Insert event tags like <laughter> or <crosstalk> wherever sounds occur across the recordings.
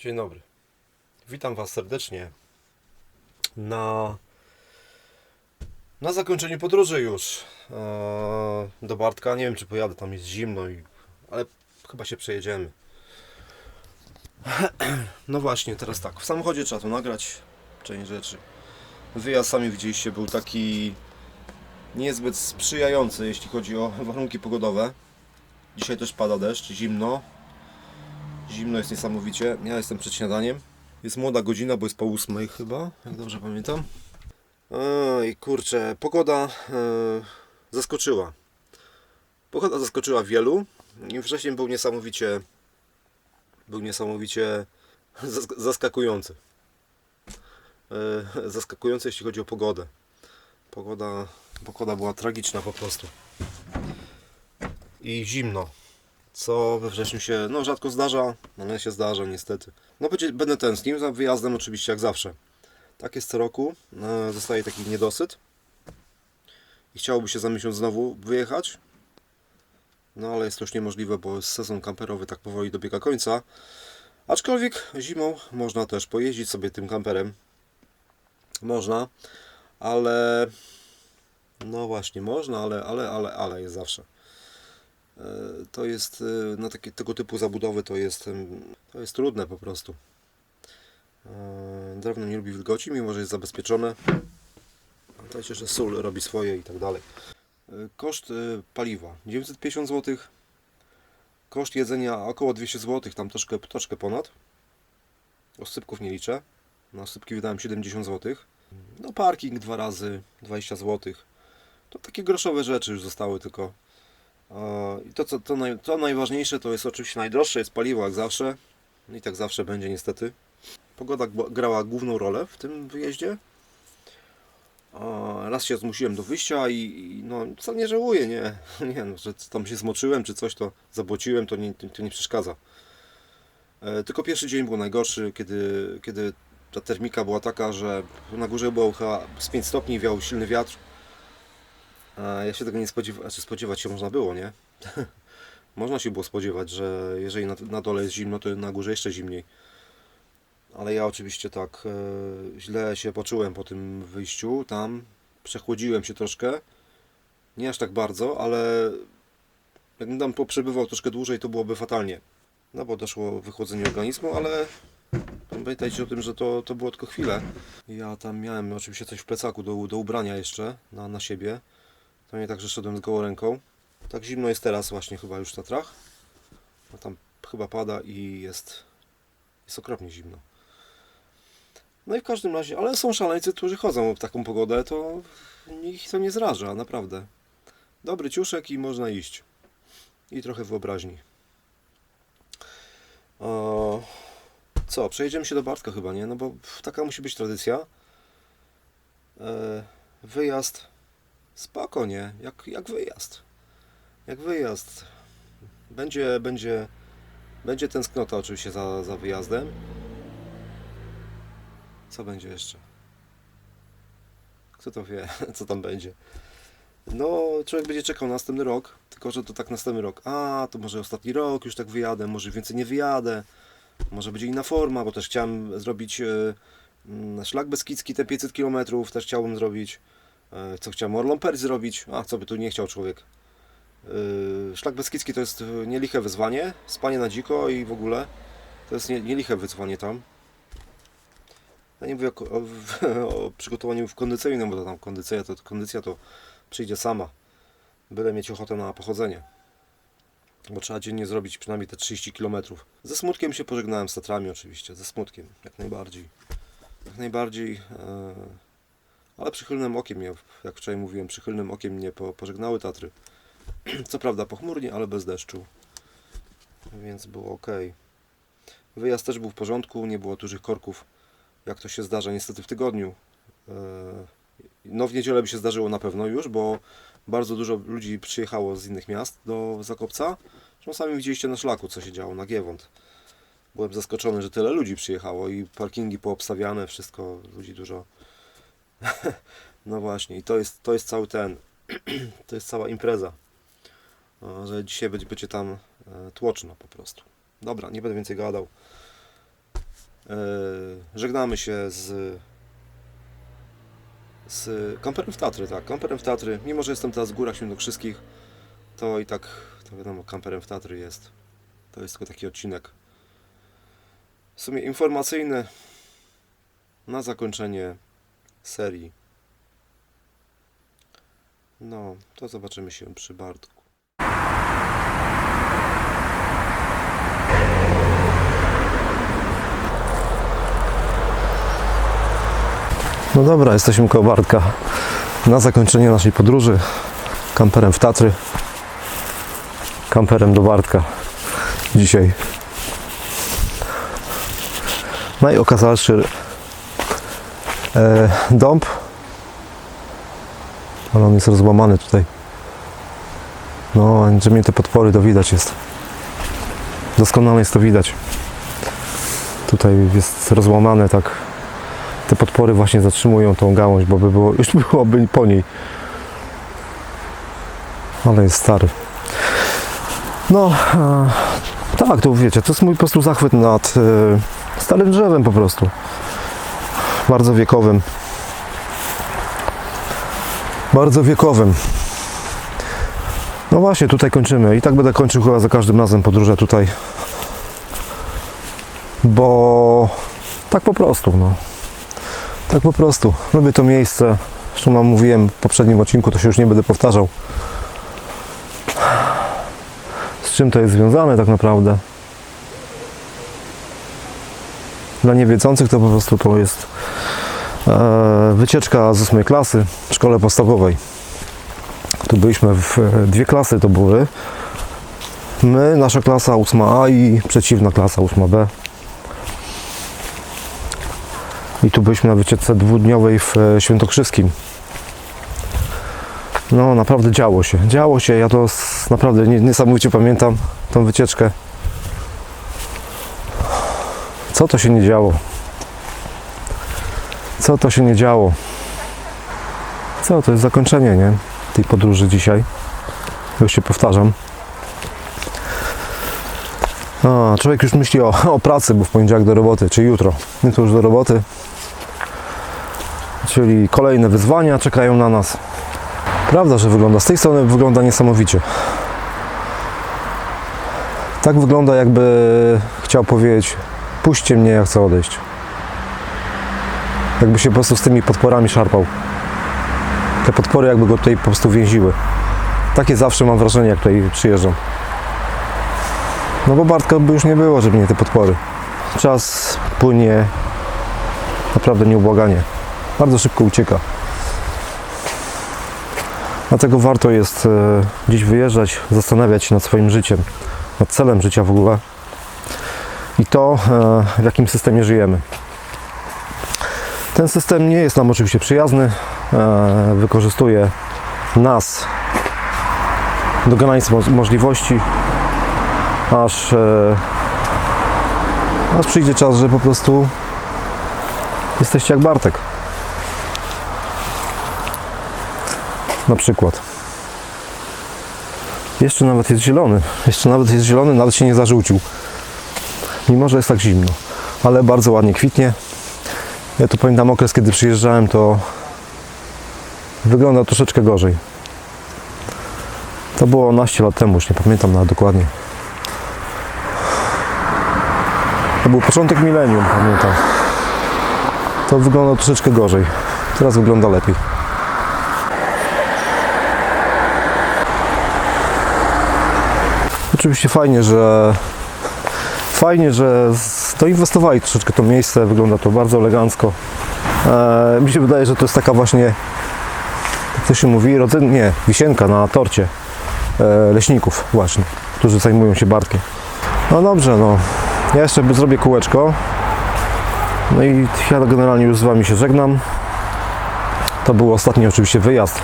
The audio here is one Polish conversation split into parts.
Dzień dobry. Witam Was serdecznie na, na zakończeniu podróży już e, do Bartka. Nie wiem, czy pojadę, tam jest zimno, i, ale chyba się przejedziemy. <clears throat> No właśnie, teraz tak. W samochodzie trzeba to nagrać, część rzeczy. Wyjazd, sami widzieliście, był taki niezbyt sprzyjający, jeśli chodzi o warunki pogodowe. Dzisiaj też pada deszcz, zimno. Zimno jest niesamowicie. Ja jestem przed śniadaniem. Jest młoda godzina, bo jest po ósmej chyba, jak dobrze pamiętam. Oj, kurczę, pogoda e, zaskoczyła. Pogoda zaskoczyła wielu. I wcześniej był niesamowicie był niesamowicie zask- zaskakujący. E, zaskakujący jeśli chodzi o pogodę. Pogoda, pogoda była tragiczna po prostu. I zimno co we wrześniu się no, rzadko zdarza, ale się zdarza niestety. No będzie, będę tęsknił za wyjazdem oczywiście jak zawsze. Tak jest co roku, e, zostaje taki niedosyt i chciałoby się za miesiąc znowu wyjechać. No ale jest to już niemożliwe, bo sezon kamperowy tak powoli dobiega końca. Aczkolwiek zimą można też pojeździć sobie tym kamperem. Można, ale no właśnie można, ale, ale, ale, ale jest zawsze. E, to jest e, na takie, tego typu zabudowy to jest, to jest trudne po prostu. E, Drewno nie lubi wilgoci, mimo że jest zabezpieczone. Pamiętajcie, że sól robi swoje i tak dalej. Koszt paliwa 950 zł. Koszt jedzenia około 200 zł, tam troszkę, troszkę ponad. Osypków nie liczę. Na osypki wydałem 70 zł. No parking dwa razy 20 zł. To takie groszowe rzeczy już zostały tylko. E, I to, co, to, naj, to najważniejsze to jest oczywiście najdroższe, jest paliwo jak zawsze. I tak zawsze będzie niestety. Pogoda grała główną rolę w tym wyjeździe. E, Raz się zmusiłem do wyjścia i, i no, co nie żałuję, nie, <laughs> nie no, że tam się zmoczyłem czy coś, to zabłociłem, to nie, to nie przeszkadza. E, Tylko pierwszy dzień był najgorszy, kiedy, kiedy ta termika była taka, że na górze było chyba z 5 stopni, wiał silny wiatr. Ja się tego nie spodziewałem, znaczy spodziewać się można było, nie? <laughs> można się było spodziewać, że jeżeli na, na dole jest zimno, to na górze jeszcze zimniej. Ale ja oczywiście tak e, źle się poczułem po tym wyjściu tam. Przechłodziłem się troszkę. Nie aż tak bardzo, ale jakbym tam poprzebywał troszkę dłużej, to byłoby fatalnie. No bo doszło wychłodzenie organizmu, ale pamiętajcie o tym, że to, to było tylko chwilę. Ja tam miałem oczywiście coś w plecaku do, do ubrania jeszcze na, na siebie. To nie tak, że szedłem z gołą ręką. Tak zimno jest teraz właśnie chyba już w Tatrach. No tam chyba pada i jest, jest okropnie zimno. No i w każdym razie, ale są szaleńcy, którzy chodzą w taką pogodę, to ich to nie zraża, naprawdę. Dobry ciuszek i można iść. I trochę wyobraźni. O, co, przejedziemy się do Bartka chyba, nie? No bo taka musi być tradycja. E, wyjazd Spoko, nie? Jak, jak wyjazd. Jak wyjazd. Będzie, będzie, będzie tęsknota oczywiście za, za wyjazdem. Co będzie jeszcze? Kto to wie, <laughs> co tam będzie? No, człowiek będzie czekał na następny rok, tylko że to tak następny rok. A, to może ostatni rok już tak wyjadę, może więcej nie wyjadę. Może będzie inna forma, bo też chciałem zrobić mm, szlak Beskidzki, te 500 km, też chciałbym zrobić. E, co chciałem Orlą Perć zrobić, a co by tu nie chciał człowiek. Yy, Szlak Beskidzki to jest e, nieliche wyzwanie, spanie na dziko i w ogóle to jest nie, nieliche wyzwanie tam. Ja nie mówię o, o, <laughs> o przygotowaniu w kondycyjnym, bo to tam kondycja to, kondycja to przyjdzie sama. Byle mieć ochotę na pochodzenie. Bo trzeba dziennie zrobić przynajmniej te 30 km. Ze smutkiem się pożegnałem z Tatrami oczywiście, ze smutkiem, jak najbardziej. Jak najbardziej... E, ale przychylnym okiem mnie, jak wczoraj mówiłem, przychylnym okiem mnie po, pożegnały Tatry. <clears throat> Co prawda pochmurnie, ale bez deszczu. Więc było ok. Wyjazd też był w porządku, nie było dużych korków, jak to się zdarza niestety w tygodniu. Eee, No w niedzielę by się zdarzyło na pewno już, bo bardzo dużo ludzi przyjechało z innych miast do Zakopca. Zresztą sami widzieliście na szlaku, co się działo na Giewont. Byłem zaskoczony, że tyle ludzi przyjechało i parkingi poobstawiane, wszystko, ludzi dużo. <laughs> No właśnie, i to jest, to jest cały ten, <clears throat> to jest cała impreza, O, że dzisiaj będzie, będzie tam e, tłoczno po prostu. Dobra, nie będę więcej gadał. E, żegnamy się z z kamperem w Tatry, tak, kamperem w Tatry. Mimo, że jestem teraz w górach świętokrzyskich, to i tak, to wiadomo, kamperem w Tatry jest. To jest tylko taki odcinek w sumie informacyjny na zakończenie serii. No, to zobaczymy się przy Bartku. No dobra, jesteśmy koło Bartka. Na zakończenie naszej podróży kamperem w Tatry. Kamperem do Bartka dzisiaj. No i okazało się e, dąb. Ale on jest rozłamany tutaj. No, że mnie te podpory to widać jest. Doskonale jest to widać. Tutaj jest rozłamane tak te podpory właśnie zatrzymują tą gałąź, bo by było, <laughs> już byłoby po niej. Ale jest stary. No, e, tak, to wiecie, to jest mój po prostu zachwyt nad e, starym drzewem po prostu. Bardzo wiekowym. Bardzo wiekowym. No właśnie, tutaj kończymy. I tak będę kończył chyba za każdym razem podróże tutaj. Bo tak po prostu, no. Tak po prostu. Lubię to miejsce. Zresztą wam mówiłem w poprzednim odcinku, to się już nie będę powtarzał. Z czym to jest związane tak naprawdę? Dla niewiedzących to po prostu to jest e, wycieczka z ósmej klasy w szkole podstawowej. Tu byliśmy w dwie klasy to były. My, nasza klasa 8A i przeciwna klasa 8B. I tu byliśmy na wycieczce dwudniowej w e, Świętokrzyskim. No, naprawdę działo się. Działo się. Ja to naprawdę nie- niesamowicie pamiętam tą wycieczkę. Co to się nie działo? Co to się nie działo? Co to jest zakończenie, nie? Tej podróży dzisiaj. Już się powtarzam. A, człowiek już myśli o, o pracy, bo w poniedziałek do roboty, czy jutro. Jutro już do roboty. Czyli kolejne wyzwania czekają na nas. Prawda, że wygląda. Z tej strony wygląda niesamowicie. Tak wygląda, jakby chciał powiedzieć: Puśćcie mnie, ja chcę odejść. Jakby się po prostu z tymi podporami szarpał. Te podpory, jakby go tutaj po prostu więziły. Takie zawsze mam wrażenie, jak tutaj przyjeżdżam. No bo Bartka by już nie było, żeby nie te podpory. Czas płynie naprawdę nieubłaganie. Bardzo szybko ucieka. Dlatego warto jest e, gdzieś wyjeżdżać, zastanawiać się nad swoim życiem, nad celem życia w ogóle i to, e, w jakim systemie żyjemy. Ten system nie jest nam oczywiście przyjazny, e, wykorzystuje nas do granic mo- możliwości, aż, e, aż przyjdzie czas, że po prostu jesteście jak Bartek. Na przykład. Jeszcze nawet jest zielony. Jeszcze nawet jest zielony, nawet się nie zażółcił. Mimo, że jest tak zimno. Ale bardzo ładnie kwitnie. Ja tu pamiętam okres, kiedy przyjeżdżałem, to wygląda troszeczkę gorzej. To było naście lat temu, już nie pamiętam nawet dokładnie. To był początek milenium, pamiętam. To wygląda troszeczkę gorzej. Teraz wygląda lepiej. Oczywiście fajnie, że fajnie, że doinwestowali troszeczkę to miejsce, wygląda to bardzo elegancko. E, mi się wydaje, że to jest taka właśnie, jak to się mówi, rodzyn, nie, wisienka na torcie e, leśników właśnie, którzy zajmują się bartkiem. No dobrze, no. Ja jeszcze zrobię kółeczko. No i ja generalnie już z Wami się żegnam. To był ostatni oczywiście wyjazd.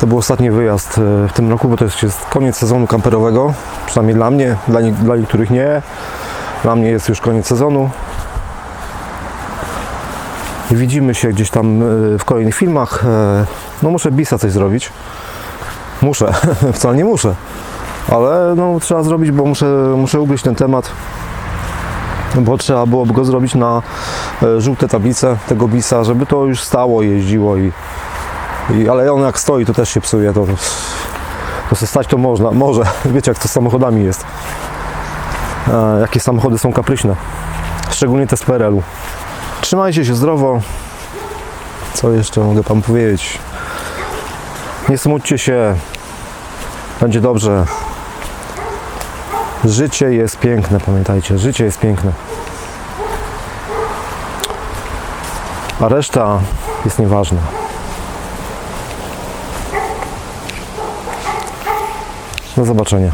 To był ostatni wyjazd e, w tym roku, bo to jest, jest koniec sezonu kamperowego. Przynajmniej dla mnie, dla, nie, dla niektórych nie. Dla mnie jest już koniec sezonu. Widzimy się gdzieś tam e, w kolejnych filmach. E, No muszę bisa coś zrobić. Muszę, <laughs> wcale nie muszę. Ale no, trzeba zrobić, bo muszę, muszę ugryźć ten temat. bo trzeba byłoby go zrobić na e, żółte tablice tego bisa, żeby to już stało, jeździło i, i ale on jak stoi to też się psuje, to, to se stać to można, może, <laughs> wiecie jak to z samochodami jest. E, jakie samochody są kapryśne, szczególnie te z PRL-u. Trzymajcie się zdrowo, co jeszcze mogę Wam powiedzieć? Nie smućcie się, będzie dobrze. Życie jest piękne, pamiętajcie, życie jest piękne. A reszta jest nieważna. Do zobaczenia.